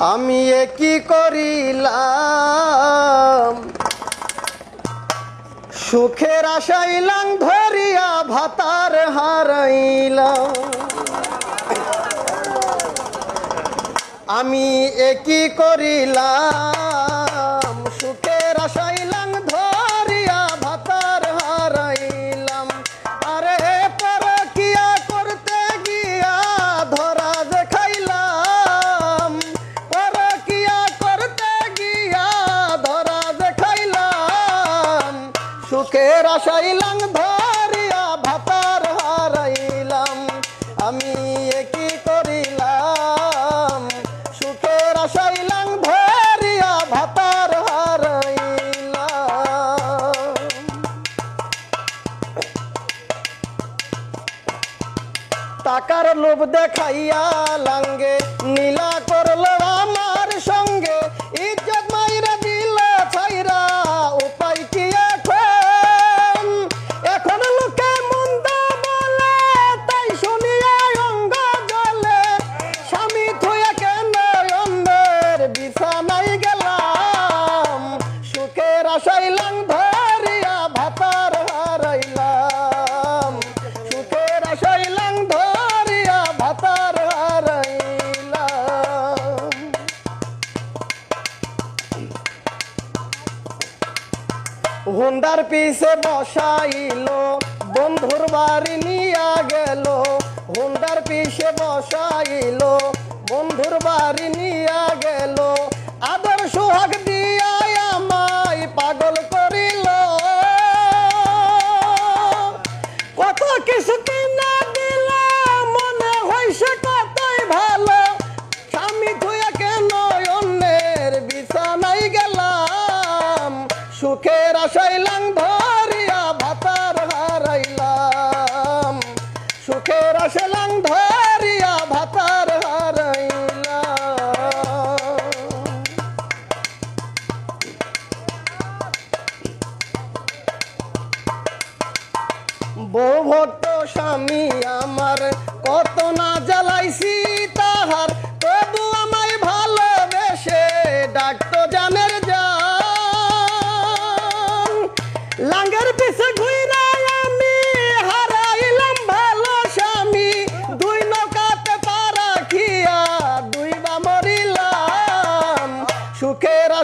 আমি কি করিলাম? সুখের আশাইলাম ধরিয়া ভাতার হারাইলাম। আমি এ কি করিলাম? সুখের আশাইলাম, ধরিয়া ভাতার হারাইলাম। আমি কি করিলাম? সুখের আশাইলাম, ধরিয়া ভাতার হারাইলাম। টাকার লোভ দেখাইয়া লাঙ্গে নীলা সুখের আশাইলাম ধরিয়া ভাতার হারাইলাম। সুখের আশাইলাম, ধরিয়া ভাতার হারাইলাম। হুন্ডার পিছে বসাইলো, বন্ধুর বাড়ি নিয়া গেল। হুন্ডার পিছে বসাইলো, বন্ধুর বাড়ি নিয়া গেল। সুখের আশাইলাম ধরিয়া ভাতার হারাইলাম। সুখের আশাইলাম ধরিয়া ভাতার হারাইলাম। বউ স্বামী আমার কত না জ্বালাইছি তাহার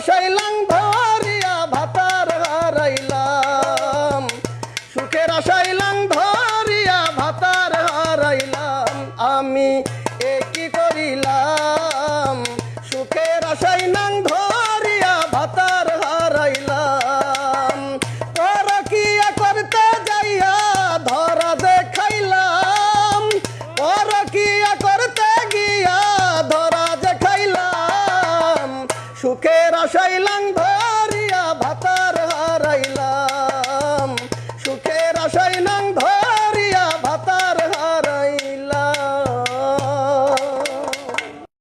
আশাইলাম ধরিয়া ভাতার হারাইলাম। সুখের আশাইলাম ধরিয়া ভাতার হারাইলাম। আমি সুখের আশাইলাং ধরিয়া ভাতার হারাইলা।